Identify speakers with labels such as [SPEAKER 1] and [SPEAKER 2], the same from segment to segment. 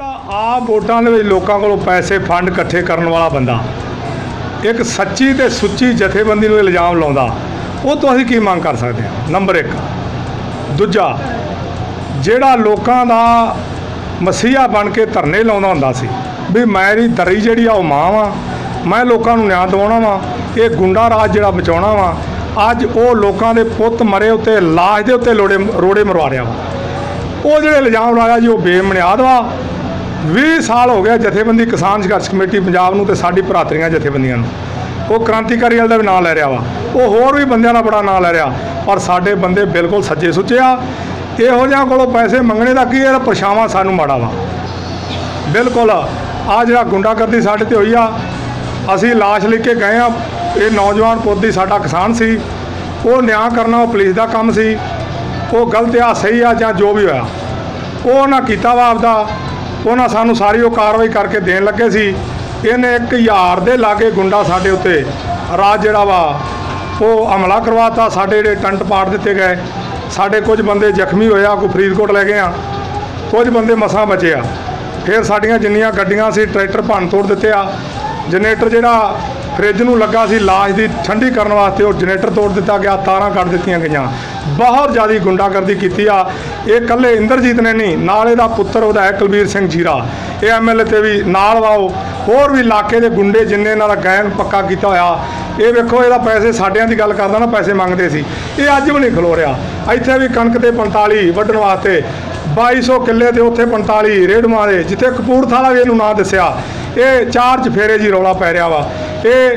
[SPEAKER 1] ਜਿਹੜਾ ਆਪ ਵੋਟਾਂ ਦੇ ਵਿੱਚ ਲੋਕਾਂ ਕੋਲੋਂ ਪੈਸੇ ਫੰਡ ਇਕੱਠੇ ਕਰਨ ਵਾਲਾ ਬੰਦਾ, ਇੱਕ ਸੱਚੀ ਤੇ ਸੁੱਚੀ ਜਥੇਬੰਦੀ ਨੂੰ ਇਲਜ਼ਾਮ ਲਾਉਂਦਾ, ਉਹ ਤੋਂ ਅਸੀਂ ਕੀ ਮੰਗ ਕਰ ਸਕਦੇ ਹਾਂ? ਨੰਬਰ 1 ਦੂਜਾ, ਜਿਹੜਾ ਲੋਕਾਂ ਦਾ ਮਸੀਹਾ ਬਣ ਕੇ ਧਰਨੇ ਲਾਉਂਦਾ ਹੁੰਦਾ ਸੀ, ਵੀ ਮੇਰੀ ਦਰੀ ਜਿਹੜੀ ਆ ਉਹ ਮਾਂ ਵਾ, ਮੈਂ ਲੋਕਾਂ ਨੂੰ ਨਿਆਂ ਦਿਵਾਉਣਾ ਵਾ, ਇਹ ਗੁੰਡਾ ਰਾਜ ਜਿਹੜਾ ਬਚਾਉਣਾ ਵਾ, ਅੱਜ ਉਹ ਲੋਕਾਂ ਦੇ ਪੁੱਤ ਮਰੇ ਉੱਤੇ, ਲਾਸ਼ ਦੇ ਉੱਤੇ ਲੋੜੇ ਰੋੜੇ ਮਰਵਾ ਰਿਹਾ ਵਾ। ਉਹ ਜਿਹੜੇ ਇਲਜ਼ਾਮ ਲਾਇਆ ਜੀ, ਉਹ ਬੇਬੁਨਿਆਦ ਵਾ। 20 ਸਾਲ ਹੋ ਗਿਆ ਜਥੇਬੰਦੀ ਕਿਸਾਨ ਸੰਘਰਸ਼ ਕਮੇਟੀ ਪੰਜਾਬ ਨੂੰ ਤੇ ਸਾਡੀ ਭਰਾਤਰੀਆਂ ਜਥੇਬੰਦੀਆਂ ਨੂੰ। ਉਹ ਕ੍ਰਾਂਤੀਕਾਰੀ ਵਾਲੇ ਦਾ ਵੀ ਨਾਂ ਲੈ ਰਿਹਾ ਵਾ। ਉਹ ਹੋਰ ਵੀ ਬੰਦਿਆਂ ਦਾ ਬੜਾ ਨਾਂ ਲੈ ਰਿਹਾ। ਪਰ ਸਾਡੇ ਬੰਦੇ ਬਿਲਕੁਲ ਸੱਜੇ ਸੁੱਚੇ ਆ। ਇਹੋ ਜਿਹਾ ਕੋਲੋਂ ਪੈਸੇ ਮੰਗਣੇ ਦਾ ਕੀ ਇਹ ਪਰਛਾਵਾਂ ਸਾਨੂੰ ਮਾੜਾ ਵਾ। ਬਿਲਕੁਲ। ਆ ਜਿਹੜਾ ਗੁੰਡਾਗਰਦੀ ਸਾਡੇ ਤੇ ਹੋਈ ਆ। ਅਸੀਂ ਲਾਸ਼ ਲੈ ਕੇ ਗਏ ਆ। ਇਹ ਨੌਜਵਾਨ ਪੁੱਤ ਦੀ ਸਾਡਾ ਕਿਸਾਨ ਸੀ। ਉਹ ਨਿਆਂ ਕਰਨਾ, ਉਹ ਪੁਲਿਸ ਦਾ ਕੰਮ ਸੀ। ਉਹ ਗਲਤ ਆ, ਸਹੀ ਆ ਜਾਂ ਜੋ ਵੀ ਹੋਇਆ। ਉਹ ਉਹਨਾਂ ਕੀਤਾ ਵਾ ਆਪਦਾ। ਉਹਨਾਂ ਸਾਨੂੰ ਸਾਰੀ ਉਹ ਕਾਰਵਾਈ ਕਰਕੇ ਦੇਣ ਲੱਗੇ ਸੀ। ਇਹਨੇ 1000 ਦੇ ਲਾਗੇ ਗੁੰਡਾ ਸਾਡੇ ਉੱਤੇ ਰਾਜ ਜਿਹੜਾ ਵਾ, ਉਹ ਹਮਲਾ ਕਰਵਾਤਾ। ਸਾਡੇ ਜਿਹੜੇ ਟੰਟ ਪਾੜ ਦਿੱਤੇ ਗਏ। ਸਾਡੇ ਕੁਝ ਬੰਦੇ ਜ਼ਖਮੀ ਹੋਇਆ, ਕੋਈ ਫਰੀਦਕੋਟ ਲੈ ਗਏ ਆ। ਕੁਝ ਬੰਦੇ ਮਸਾਂ ਬਚੇ ਆ। ਫਿਰ ਸਾਡੀਆਂ ਜਿੰਨੀਆਂ ਗੱਡੀਆਂ ਸੀ, ਟਰੈਕਟਰ ਭੰਨ ਤੋੜ ਦਿੱਤੇ ਆ। ਜਨਰੇਟਰ ਜਿਹੜਾ ਫ੍ਰਿਜ ਨੂੰ ਲੱਗਾ ਸੀ, ਲਾਸ਼ ਦੀ ਠੰਡੀ ਕਰਨ ਵਾਸਤੇ ਉਹ ਜਨਰੇਟਰ ਤੋੜ ਦਿੱਤਾ ਗਿਆ, ਤਾਰਾਂ ਕੱਢ ਦਿੱਤੀਆਂ ਗਈਆਂ। ਬਹੁਤ ਜ਼ਿਆਦਾ ਗੁੰਡਾਗਰਦੀ ਕੀਤੀ ਆ। ਇਹ ਇਕੱਲੇ ਇੰਦਰਜੀਤ ਨੇ ਨਹੀਂ, ਨਾਲ ਇਹਦਾ ਪੁੱਤਰ ਉਹਦਾ ਹੈ ਕੁਲਬੀਰ ਸਿੰਘ ਜੀਰਾ। ਇਹ ਐਮਐਲਏ ਤੇ ਵੀ ਨਾਲ ਵਾਓ ਹੋਰ ਵੀ ਇਲਾਕੇ ਦੇ ਗੁੰਡੇ ਜਿੰਨੇ ਨਾਲ ਗੈਂਗ ਪੱਕਾ ਕੀਤਾ ਹੋਇਆ। ਇਹ ਵੇਖੋ, ਇਹਦਾ ਪੈਸੇ ਸਾਡਿਆਂ ਦੀ ਗੱਲ ਕਰਦਾ ਨਾ, ਪੈਸੇ ਮੰਗਦੇ ਸੀ। ਇਹ ਅੱਜ ਵੀ ਨਹੀਂ ਖਲੋ ਰਿਹਾ। ਇੱਥੇ ਵੀ ਕਣਕ ਤੇ 45 ਵੱਢਣ ਵਾਸਤੇ 2200 ਕਿੱਲੇ ਤੇ ਉੱਥੇ 45 ਰੇੜੂਆਂ ਦੇ ਜਿੱਥੇ ਕਪੂਰਥਲਾ ਵੀ ਇਹਨੂੰ ਨਾਂ ਦੱਸਿਆ। ਇਹ ਚਾਰ ਚ ਫੇਰੇ ਜੀ ਰੌਲਾ ਪੈ ਰਿਹਾ ਵਾ। ਇਹ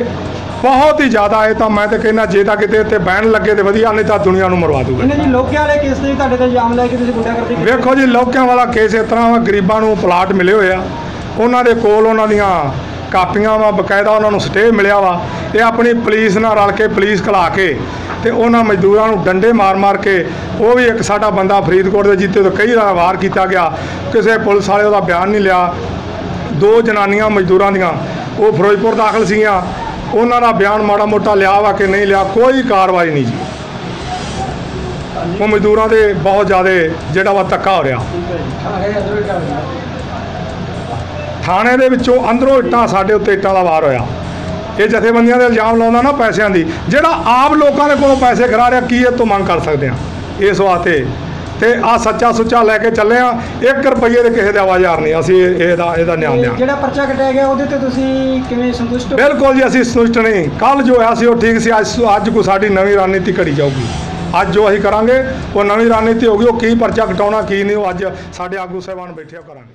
[SPEAKER 1] ਬਹੁਤ ਹੀ ਜ਼ਿਆਦਾ ਇਹ ਤਾਂ ਮੈਂ ਤਾਂ ਕਹਿੰਦਾ ਜੇ ਤਾਂ ਕਿਤੇ ਇੱਥੇ ਬੈਨ ਲੱਗੇ ਤੇ ਵਧੀਆ ਨਹੀਂ ਤਾਂ ਦੁਨੀਆ ਨੂੰ ਮਰਵਾ ਦੂਗਾ।
[SPEAKER 2] ਇਹਨਾਂ ਜੀ ਲੋਕਿਆਂ ਵਾਲੇ ਕੇਸ ਵੀ ਤੁਹਾਡੇ ਤੇ ਇਲਜ਼ਾਮ ਲਾਏ ਕਿ ਤੁਸੀਂ ਗੁੰਡਾਗਰਦੀ ਕੀਤੀ
[SPEAKER 1] ਵੇਖੋ ਜੀ ਲੋਕਿਆਂ ਵਾਲਾ ਕੇਸ ਇਸ ਤਰ੍ਹਾਂ ਵਾ ਗਰੀਬਾਂ ਨੂੰ ਪਲਾਟ ਮਿਲੇ ਹੋਏ ਆ। ਉਹਨਾਂ ਦੇ ਕੋਲ ਉਹਨਾਂ ਦੀਆਂ ਕਾਪੀਆਂ ਵਾ ਬਕਾਇਦਾ ਉਹਨਾਂ ਨੂੰ ਸਟੇ ਮਿਲਿਆ ਵਾ। ਇਹ ਆਪਣੀ ਪੁਲਿਸ ਨਾਲ ਰਲ ਕੇ ਪੁਲਿਸ ਘਲਾ ਕੇ ਤੇ ਉਹਨਾਂ ਮਜ਼ਦੂਰਾਂ ਨੂੰ ਡੰਡੇ ਮਾਰ-ਮਾਰ ਕੇ ਉਹ ਵੀ ਇੱਕ ਸਾਡਾ ਬੰਦਾ ਫਰੀਦਕੋਟ ਦੇ ਜਿੱਤੇ ਤੋਂ ਕਈ ਵਾਰ ਵਾਰ ਕੀਤਾ ਗਿਆ। ਕਿਸੇ ਪੁਲਿਸ ਵਾਲੇ ਉਹਦਾ ਬਿਆਨ ਨਹੀਂ ਲਿਆ। ਦੋ ਜਨਾਨੀਆਂ ਮਜ਼ਦੂਰਾਂ ਦੀਆਂ ਉਹ ਫਿਰੋਜ਼ਪੁਰ ਦਾਖਲ ਸੀਗੀਆਂ। ਉਹਨਾਂ ਦਾ ਬਿਆਨ ਮਾੜਾ ਮੋਟਾ ਲਿਆ ਵਾ ਕਿ ਨਹੀਂ ਲਿਆ, ਕੋਈ ਕਾਰਵਾਈ ਨਹੀਂ ਜੀ। ਉਹ ਮਜ਼ਦੂਰਾਂ ਦੇ ਬਹੁਤ ਜ਼ਿਆਦਾ ਜਿਹੜਾ ਵਾ ਧੱਕਾ ਹੋ ਰਿਹਾ। ਥਾਣੇ ਦੇ ਵਿੱਚੋਂ ਅੰਦਰੋਂ ਇੱਟਾਂ ਸਾਡੇ ਉੱਤੇ ਇੱਟਾਂ ਦਾ ਵਾਰ ਹੋਇਆ। ਇਹ ਜਥੇਬੰਦੀਆਂ ਦੇ ਇਲਜ਼ਾਮ ਲਾਉਂਦਾ ਨਾ ਪੈਸਿਆਂ ਦੀ। ਜਿਹੜਾ ਆਪ ਲੋਕਾਂ ਦੇ ਕੋਲੋਂ ਪੈਸੇ ਖਰਾ ਰਿਹਾ ਕੀ ਇਹ ਤੋਂ ਮੰਗ ਕਰ ਸਕਦੇ ਆ? ਇਸ ਵਾਸਤੇ ਤੇ ਆ ਸੱਚਾ ਸੁੱਚਾ ਲੈ ਕੇ ਚੱਲੇ ਆ। 1 ਰੁਪਈਏ ਦੇ ਕਿਸੇ ਦੇ ਆਵਾਜ਼ਾਰ ਨਹੀਂ। ਅਸੀਂ ਇਹ- ਇਹਦਾ ਇਹਦਾ ਨਿਆਂ ਦਿਆਂ
[SPEAKER 2] ਜਿਹੜਾ ਪਰਚਾ ਕਟਿਆ ਗਿਆ ਉਹਦੇ ਤੇ ਤੁਸੀਂ ਕਿਵੇਂ ਸੰਤੁਸ਼ਟ ਹੋ?
[SPEAKER 1] ਬਿਲਕੁਲ ਜੀ ਅਸੀਂ ਸੰਤੁਸ਼ਟ ਨਹੀਂ। ਕੱਲ ਜੋ ਹੋਇਆ ਸੀ ਉਹ ਠੀਕ ਸੀ। ਅੱਜ ਅੱਜ ਕੋ ਸਾਡੀ ਨਵੀਂ ਰਣਨੀਤੀ ਘੜੀ ਜਾਊਗੀ। ਅੱਜ ਜੋ ਅਸੀਂ ਕਰਾਂਗੇ ਉਹ ਨਵੀਂ ਰਣਨੀਤੀ ਹੋਗੀ ਉਹ ਕੀ ਪਰਚਾ ਕਟਾਉਣਾ ਕੀ ਨਹੀਂ ਉਹ ਅੱਜ ਸਾਡੇ ਆਗੂ ਸਾਹਿਬਾਨ ਬੈਠੇ ਕਰਾਂਗੇ।